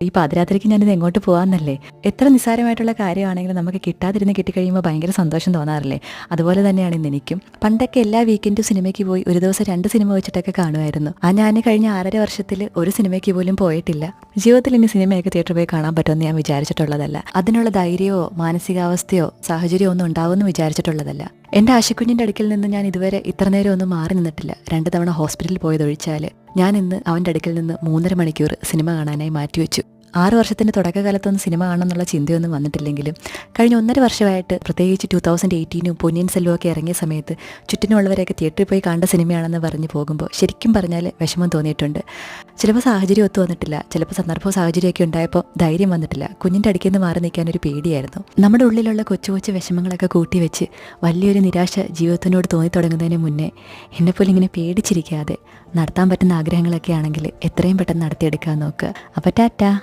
ഈ പാതിരാത്രിക്ക് ഞാനിത് എങ്ങോട്ട് പോകാമെന്നല്ലേ എത്ര നിസ്സാരമായിട്ടുള്ള കാര്യമാണെങ്കിലും നമുക്ക് കിട്ടാതിരുന്ന് കിട്ടിക്കഴിയുമ്പോൾ ഭയങ്കര സന്തോഷം തോന്നാറില്ലേ? അതുപോലെ തന്നെയാണ് ഇന്ന് എനിക്കും. പണ്ടൊക്കെ എല്ലാ വീക്കെൻഡും സിനിമയ്ക്ക് പോയി ഒരു ദിവസം രണ്ട് സിനിമ വെച്ചിട്ടൊക്കെ കാണുമായിരുന്നു. ആ ഞാൻ കഴിഞ്ഞ ആറര വർഷത്തിൽ ഒരു സിനിമയ്ക്ക് പോലും പോയിട്ടില്ല. ജീവിതത്തിൽ ഇനി സിനിമയൊക്കെ തിയേറ്ററിൽ പോയി കാണാൻ പറ്റുമെന്ന് ഞാൻ വിചാരിച്ചിട്ടുള്ളതല്ല. അതിനുള്ള ധൈര്യമോ മാനസികാവസ്ഥയോ സാഹചര്യമോ ഒന്നും ഉണ്ടാവുമെന്ന് വിചാരിച്ചിട്ടുള്ളതല്ല. എന്റെ ആശുക്കുഞ്ഞിന്റെ അടുക്കിൽ നിന്ന് ഞാൻ ഇതുവരെ ഇത്ര നേരം ഒന്നും മാറി നിന്നിട്ടില്ല. രണ്ട് തവണ ഹോസ്പിറ്റലിൽ പോയതൊഴിച്ചാൽ ഞാൻ ഇന്ന് അവന്റെ അടുക്കിൽ നിന്ന് മൂന്നര മണിക്കൂർ സിനിമ കാണാനായി മാറ്റിവെച്ചു. ആറ് വർഷത്തിന്റെ തുടക്കകാലത്തൊന്നും സിനിമ കാണണമെന്നുള്ള ചിന്തയൊന്നും വന്നിട്ടില്ലെങ്കിലും കഴിഞ്ഞ ഒന്നര വർഷമായിട്ട് പ്രത്യേകിച്ച് ടൂ തൗസൻഡ് എയ്റ്റീനും പൊന്നിയൻ സെൽവം ഒക്കെ ഇറങ്ങിയ സമയത്ത് ചുറ്റിനുള്ളവരെയൊക്കെ തിയേറ്ററിൽ പോയി കണ്ട സിനിമയാണെന്ന് പറഞ്ഞ് പോകുമ്പോൾ ശരിക്കും പറഞ്ഞാൽ വിഷമം തോന്നിയിട്ടുണ്ട്. ചിലപ്പോൾ സാഹചര്യം ഒത്തു വന്നിട്ടില്ല. ചിലപ്പോൾ സന്ദർഭവും സാഹചര്യമൊക്കെ ഉണ്ടായപ്പോൾ ധൈര്യം വന്നിട്ടില്ല. കുഞ്ഞിന്റെ അടുക്കിൽ നിന്ന് മാറി നിൽക്കാൻ ഒരു പേടിയായിരുന്നു. നമ്മുടെ ഉള്ളിലുള്ള കൊച്ചു കൊച്ചു വിഷമങ്ങളൊക്കെ കൂട്ടിവെച്ച് വലിയൊരു നിരാശ ജീവിതത്തിനോട് തോന്നി തുടങ്ങുന്നതിന് മുന്നേ എന്നെപ്പോലെ ഇങ്ങനെ പേടിച്ചിരിക്കാതെ നടത്താൻ പറ്റുന്ന ആഗ്രഹങ്ങളൊക്കെ ആണെങ്കിൽ എത്രയും പെട്ടെന്ന് നടത്തിയെടുക്കാൻ നോക്കുക. അപ്പോൾ ടാറ്റ.